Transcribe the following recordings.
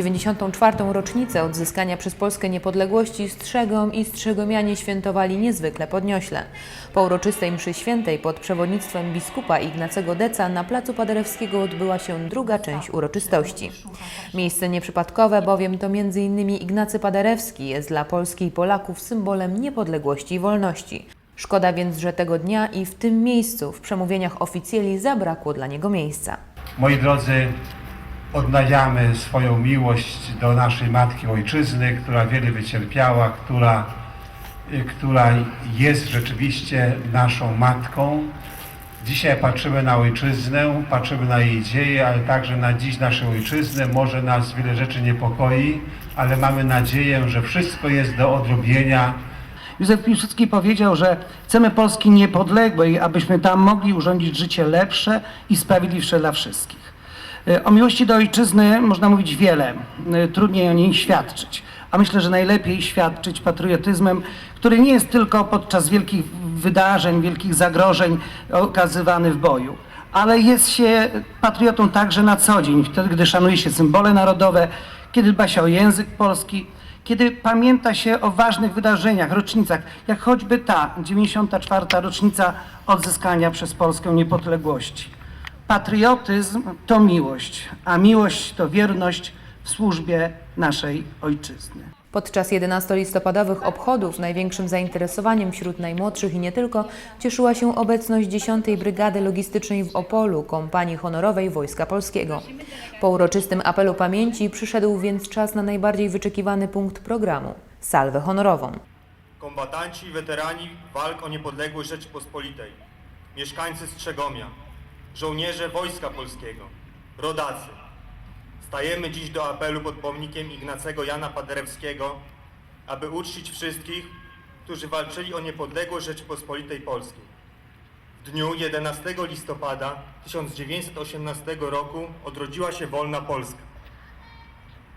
94. rocznicę odzyskania przez Polskę niepodległości Strzegom i Strzegomianie świętowali niezwykle podniośle. Po uroczystej mszy świętej pod przewodnictwem biskupa Ignacego Deca na placu Paderewskiego odbyła się druga część uroczystości. Miejsce nieprzypadkowe, bowiem to m.in. Ignacy Paderewski jest dla Polski i Polaków symbolem niepodległości i wolności. Szkoda więc, że tego dnia i w tym miejscu w przemówieniach oficjeli zabrakło dla niego miejsca. Moi drodzy, odnawiamy swoją miłość do naszej Matki Ojczyzny, która wiele wycierpiała, która, która jest rzeczywiście naszą Matką. Dzisiaj patrzymy na Ojczyznę, patrzymy na jej dzieje, ale także na dziś naszej Ojczyzny. Może nas wiele rzeczy niepokoi, ale mamy nadzieję, że wszystko jest do odrobienia. Józef Piłsudski powiedział, że chcemy Polski niepodległej, abyśmy tam mogli urządzić życie lepsze i sprawiedliwsze dla wszystkich. E, O miłości do ojczyzny można mówić wiele, e, trudniej o niej świadczyć. A myślę, że najlepiej świadczyć patriotyzmem, który nie jest tylko podczas wielkich wydarzeń, wielkich zagrożeń okazywany w boju, ale jest się patriotą także na co dzień, wtedy, gdy szanuje się symbole narodowe, kiedy dba się o język polski, kiedy pamięta się o ważnych wydarzeniach, rocznicach, jak choćby ta 94. rocznica odzyskania przez Polskę niepodległości. Patriotyzm to miłość, a miłość to wierność w służbie naszej ojczyzny. Podczas 11-listopadowych obchodów największym zainteresowaniem wśród najmłodszych i nie tylko cieszyła się obecność 10. Brygady Logistycznej w Opolu, kompanii honorowej Wojska Polskiego. Po uroczystym apelu pamięci przyszedł więc czas na najbardziej wyczekiwany punkt programu salwę honorową. Kombatanci i weterani walk o niepodległość Rzeczypospolitej, mieszkańcy Strzegomia, żołnierze Wojska Polskiego, rodacy. Stajemy dziś do apelu pod pomnikiem Ignacego Jana Paderewskiego, aby uczcić wszystkich, którzy walczyli o niepodległość Rzeczypospolitej Polskiej. W dniu 11 listopada 1918 roku odrodziła się wolna Polska.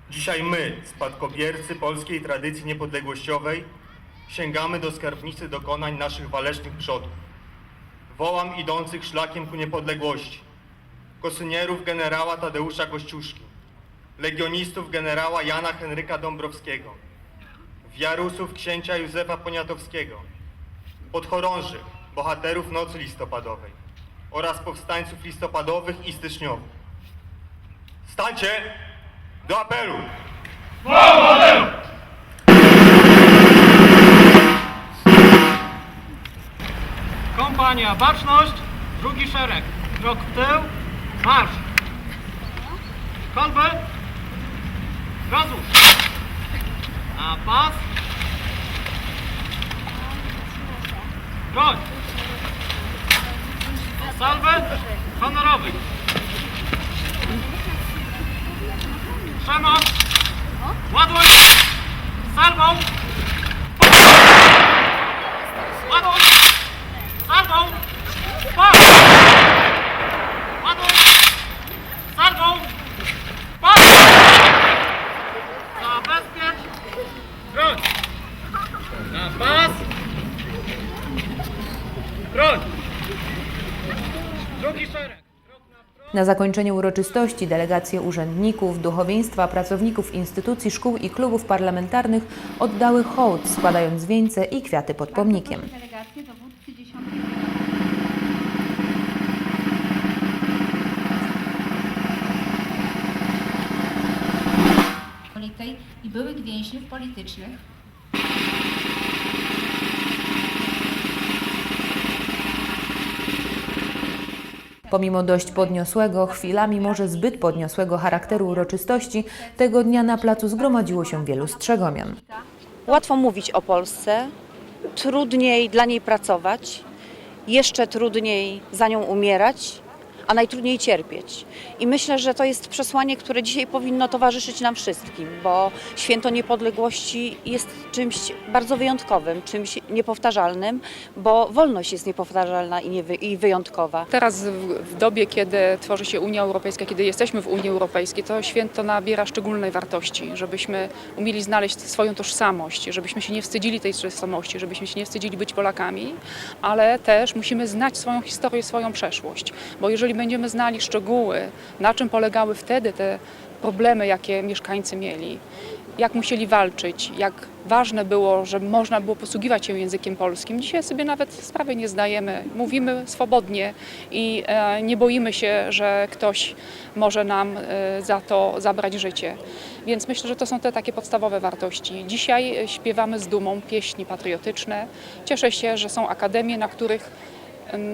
Dzisiaj my, spadkobiercy polskiej tradycji niepodległościowej, sięgamy do skarbnicy dokonań naszych walecznych przodków. Wołam idących szlakiem ku niepodległości, kosynierów generała Tadeusza Kościuszki, legionistów generała Jana Henryka Dąbrowskiego, wiarusów księcia Józefa Poniatowskiego, podchorążych, bohaterów nocy listopadowej oraz powstańców listopadowych i styczniowych. Stańcie do apelu! Kompania, baczność, drugi szereg. Krok w tył, marsz. Kolby, gazu. Na pas. Broń. Salwy, honorowy. Przemoc. Ładuj. Salwą. Ładuj. Salwą! Pas! Ładuj! Salwą! Pas! Zabezpiecz! Broń! Na pas! Broń! Drugi szereg! Na zakończenie uroczystości delegacje urzędników, duchowieństwa, pracowników instytucji, szkół i klubów parlamentarnych oddały hołd, składając wieńce i kwiaty pod pomnikiem. Delegacje dowódcy 10. Politej i byłych więźniów politycznych Pomimo dość podniosłego, chwilami może zbyt podniosłego charakteru uroczystości, tego dnia na placu zgromadziło się wielu strzegomian. Łatwo mówić o Polsce, trudniej dla niej pracować, jeszcze trudniej za nią umierać, a najtrudniej cierpieć. I myślę, że to jest przesłanie, które dzisiaj powinno towarzyszyć nam wszystkim, bo święto niepodległości jest czymś bardzo wyjątkowym, czymś niepowtarzalnym, bo wolność jest niepowtarzalna i, i wyjątkowa. Teraz w dobie, kiedy tworzy się Unia Europejska, kiedy jesteśmy w Unii Europejskiej, to święto nabiera szczególnej wartości, żebyśmy umieli znaleźć swoją tożsamość, żebyśmy się nie wstydzili tej tożsamości, żebyśmy się nie wstydzili być Polakami, ale też musimy znać swoją historię, swoją przeszłość, bo jeżeli jeżeli będziemy znali szczegóły, na czym polegały wtedy te problemy, jakie mieszkańcy mieli, jak musieli walczyć, jak ważne było, że można było posługiwać się językiem polskim. Dzisiaj sobie nawet sprawy nie zdajemy. Mówimy swobodnie i e, nie boimy się, że ktoś może nam e, za to zabrać życie. Więc myślę, że to są te takie podstawowe wartości. Dzisiaj śpiewamy z dumą pieśni patriotyczne. Cieszę się, że są akademie, na których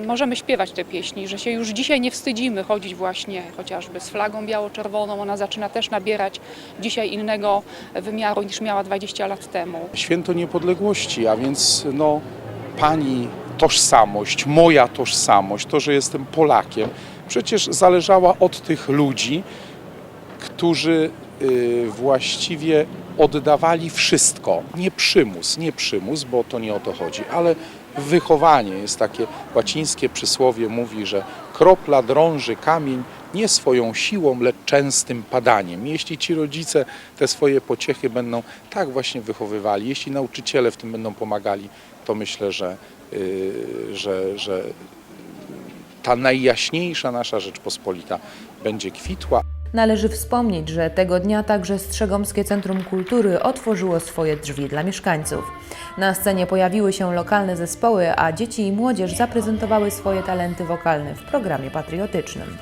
możemy śpiewać te pieśni, że się już dzisiaj nie wstydzimy chodzić właśnie chociażby z flagą biało-czerwoną. Ona zaczyna też nabierać dzisiaj innego wymiaru niż miała 20 lat temu. Święto Niepodległości, a więc no, pani tożsamość, moja tożsamość, to, że jestem Polakiem, przecież zależała od tych ludzi, którzy y, właściwie oddawali wszystko. Nie przymus, nie przymus, bo to nie o to chodzi, ale wychowanie jest takie łacińskie przysłowie mówi, że kropla drąży kamień nie swoją siłą, lecz częstym padaniem. Jeśli ci rodzice te swoje pociechy będą tak właśnie wychowywali, jeśli nauczyciele w tym będą pomagali, to myślę, że, y, że, że ta najjaśniejsza nasza Rzeczpospolita będzie kwitła. Należy wspomnieć, że tego dnia także Strzegomskie Centrum Kultury otworzyło swoje drzwi dla mieszkańców. Na scenie pojawiły się lokalne zespoły, a dzieci i młodzież zaprezentowały swoje talenty wokalne w programie patriotycznym.